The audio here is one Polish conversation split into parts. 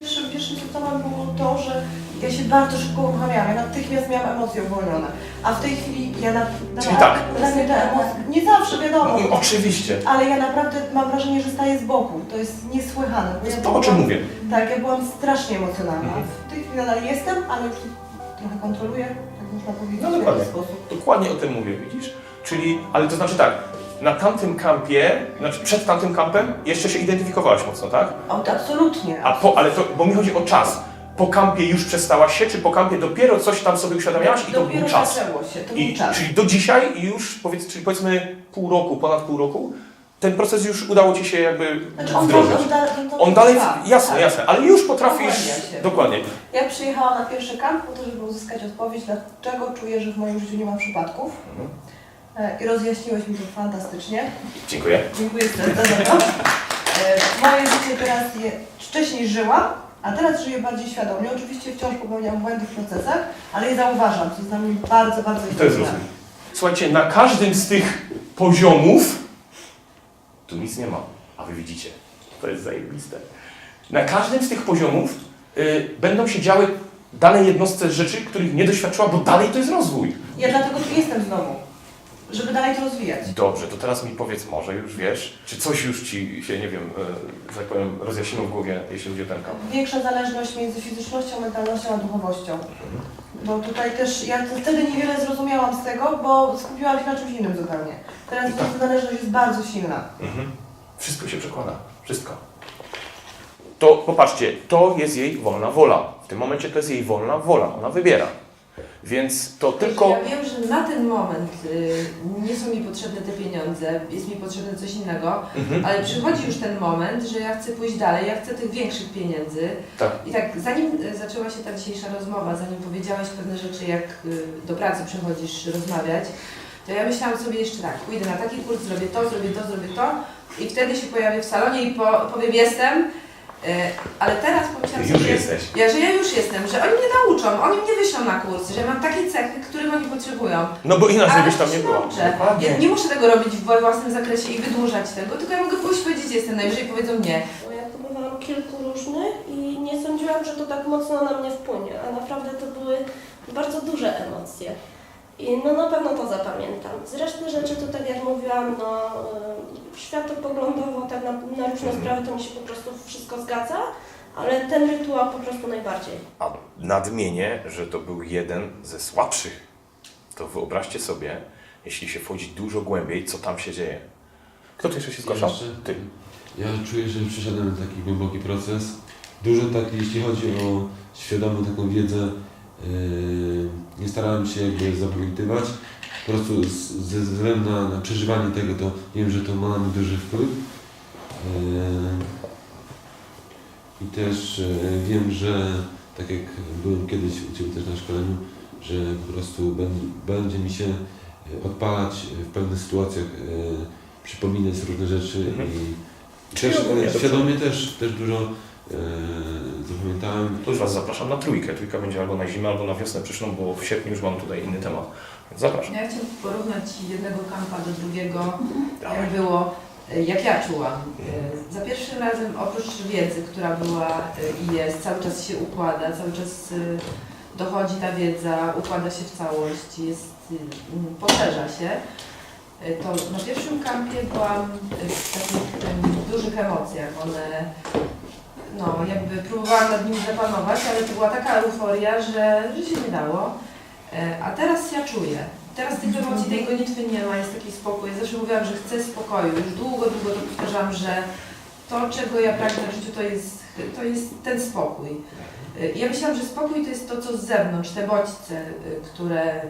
Pierwszym, pierwszym symptomem było to, że ja się bardzo szybko uruchamiałam, ja natychmiast miałam emocje uwolnione. A w tej chwili ja na, na Czyli tak. Dla mnie te emocje, nie zawsze wiadomo, No, oczywiście. ale ja naprawdę mam wrażenie, że staję z boku. To jest niesłychane. bo ja To o czym mówię. Tak, ja byłam strasznie emocjonalna. Mhm. W tej chwili nadal jestem, ale już trochę kontroluję, tak można powiedzieć, No w dokładnie. jakiś sposób. Dokładnie o tym mówię, widzisz? Czyli, ale to znaczy tak, na tamtym kampie, znaczy przed tamtym kampem jeszcze się identyfikowałaś mocno, tak? O, to absolutnie. A po, ale to, bo mi chodzi o czas. Po kampie już przestałaś się, czy po kampie dopiero coś tam sobie uświadamiałaś i to Dopiero był czas? zaczęło się, to I, był czas. czyli do dzisiaj już, powiedz, czyli powiedzmy pół roku, ponad pół roku, ten proces już udało Ci się jakby Znaczy on, wdrożyć. on, da, on, On dalej, trwa, jasne, tak. jasne, ale już potrafisz, się. dokładnie. Ja przyjechałam na pierwszy kamp po to, żeby uzyskać odpowiedź, dlaczego czuję, że w moim życiu nie ma przypadków. E, I rozjaśniłeś mi to fantastycznie. Dziękuję. Dziękuję za to. E, Moje życie teraz je, wcześniej żyłam, a teraz żyję bardziej świadomie. Oczywiście wciąż popełniam błędy w procesach, ale je zauważam, co jest dla mnie bardzo, bardzo I to jest istotne. rozumiem. Słuchajcie, na każdym z tych poziomów tu nic nie ma, a wy widzicie. To jest zajebiste. Na każdym z tych poziomów y, będą się działy danej jednostce rzeczy, których nie doświadczyła, bo dalej to jest rozwój. Ja dlatego tu jestem znowu, żeby dalej to rozwijać. Dobrze, to teraz mi powiedz, może już wiesz, czy coś już ci się, nie wiem, y, że tak powiem, rozjaśniło w głowie, jeśli chodzi o ten kamp. Większa zależność między fizycznością, mentalnością a duchowością. Bo tutaj też, ja wtedy niewiele zrozumiałam z tego, bo skupiłam się na czymś innym zupełnie. Teraz ta zależność jest bardzo silna. Mhm. Wszystko się przekłada. Wszystko. To popatrzcie, to jest jej wolna wola. W tym momencie to jest jej wolna wola. Ona wybiera. Więc to tylko. Ja wiem, że na ten moment y, nie są mi potrzebne te pieniądze, jest mi potrzebne coś innego, Mhm. ale przychodzi już ten moment, że ja chcę pójść dalej, ja chcę tych większych pieniędzy. Tak. I tak, zanim y, zaczęła się ta dzisiejsza rozmowa, zanim powiedziałaś pewne rzeczy, jak y, do pracy przychodzisz rozmawiać, to ja myślałam sobie jeszcze tak, pójdę na taki kurs, zrobię to, zrobię to, zrobię to i wtedy się pojawię w salonie i po, powiem jestem, ale teraz pomyślałam Już sobie, jesteś. ja, że ja już jestem, że oni mnie nauczą, oni mnie wyślą na kurs, że mam takie cechy, których oni potrzebują. No bo inaczej Ale byś tam się nie była. nauczę. Dokładnie. Ja nie muszę tego robić w własnym zakresie i wydłużać tego, tylko ja mogę pójść powiedzieć jestem, najwyżej powiedzą nie. Bo ja próbowałam kilku różnych i nie sądziłam, że to tak mocno na mnie wpłynie, a naprawdę to były bardzo duże emocje. I no na pewno to zapamiętam. Z reszty rzeczy to tak jak mówiłam, no y, światopoglądowo tak na, na różne sprawy to mi się po prostu wszystko zgadza, ale ten rytuał po prostu najbardziej. A nadmienię, że to był jeden ze słabszych. To wyobraźcie sobie, jeśli się wchodzi dużo głębiej, co tam się dzieje. Kto tu jeszcze się zgłaszał? Jeszcze? Ty. Ja czuję, że przeszedłem taki głęboki proces. Dużo tak, jeśli chodzi o świadomą taką wiedzę, nie starałem się jakby zapamiętywać. Po prostu z, ze względu na, na przeżywanie tego, to wiem, że to ma na mnie duży wpływ. Yy, I też yy, wiem, że tak jak byłem kiedyś u Ciebie też na szkoleniu, że po prostu będzie, mi się yy, odpalać w pewnych sytuacjach, yy, przypominać różne rzeczy Mhm. i też Świadomie, e, dobrze. świadomie też, też dużo e, zapamiętałem. Tu już Was zapraszam na trójkę. Trójka będzie albo na zimę, albo na wiosnę przyszłą, bo w sierpniu już mam tutaj inny temat. Więc zapraszam. Ja chciałam porównać jednego kampa do drugiego, Dawaj. jak było, y, jak ja czułam. Y, Za pierwszym razem oprócz wiedzy, która była y, i jest, cały czas się układa, cały czas dochodzi ta wiedza, układa się w całość, jest, poszerza się. To na pierwszym kampie byłam w takich dużych emocjach. One, no jakby próbowałam nad nimi zapanować, ale to była taka euforia, że, że się nie dało. E, A teraz ja czuję. Teraz tych emocji, tej gonitwy nie ma, jest taki spokój. Ja zawsze mówiłam, że chcę spokoju. Już długo, długo to powtarzam, że to, czego ja pragnę w życiu, to jest, to jest ten spokój. E, Ja myślałam, że spokój to jest to, co z zewnątrz, te bodźce, e, które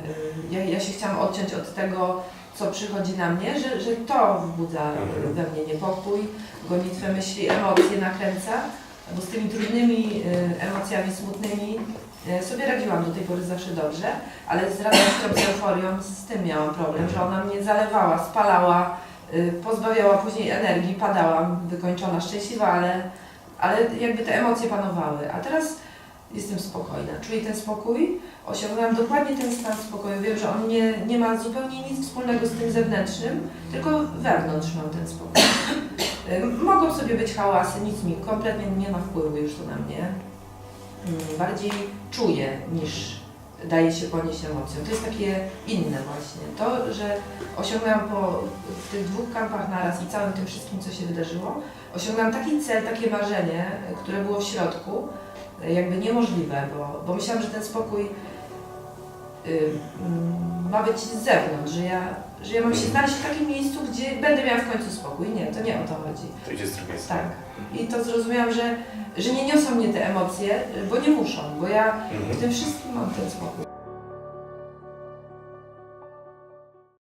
ja, ja się chciałam odciąć od tego, co przychodzi na mnie, że, że to wzbudza we mnie niepokój, gonitwę myśli, emocje nakręca, bo z tymi trudnymi e, emocjami, smutnymi e, sobie radziłam do tej pory zawsze dobrze, ale z radością, z euforią, z tym miałam problem, że ona mnie zalewała, spalała, y, pozbawiała później energii, padałam wykończona, szczęśliwa, ale, ale jakby te emocje panowały. A teraz jestem spokojna. Czuję ten spokój, osiągnęłam dokładnie ten stan spokoju. Wiem, że on nie, nie ma zupełnie nic wspólnego z tym zewnętrznym, tylko wewnątrz mam ten spokój. Ym, Mogą sobie być hałasy, nic mi kompletnie nie ma wpływu już to na mnie. Ym, Bardziej czuję niż daje się ponieść emocjom. To jest takie inne właśnie. To, że osiągnęłam po w tych dwóch kampach naraz i całym tym wszystkim, co się wydarzyło, osiągnęłam taki cel, takie marzenie, które było w środku, jakby niemożliwe, bo, bo myślałam, że ten spokój y, mm, ma być z zewnątrz, że ja, że ja mam się znaleźć w takim miejscu, gdzie będę miała w końcu spokój. Nie, to nie o to chodzi. To idzie z drugiej strony. Tak. I to zrozumiałam, że, że nie niosą mnie te emocje, bo nie muszą, bo ja Mhm. w tym wszystkim mam ten spokój.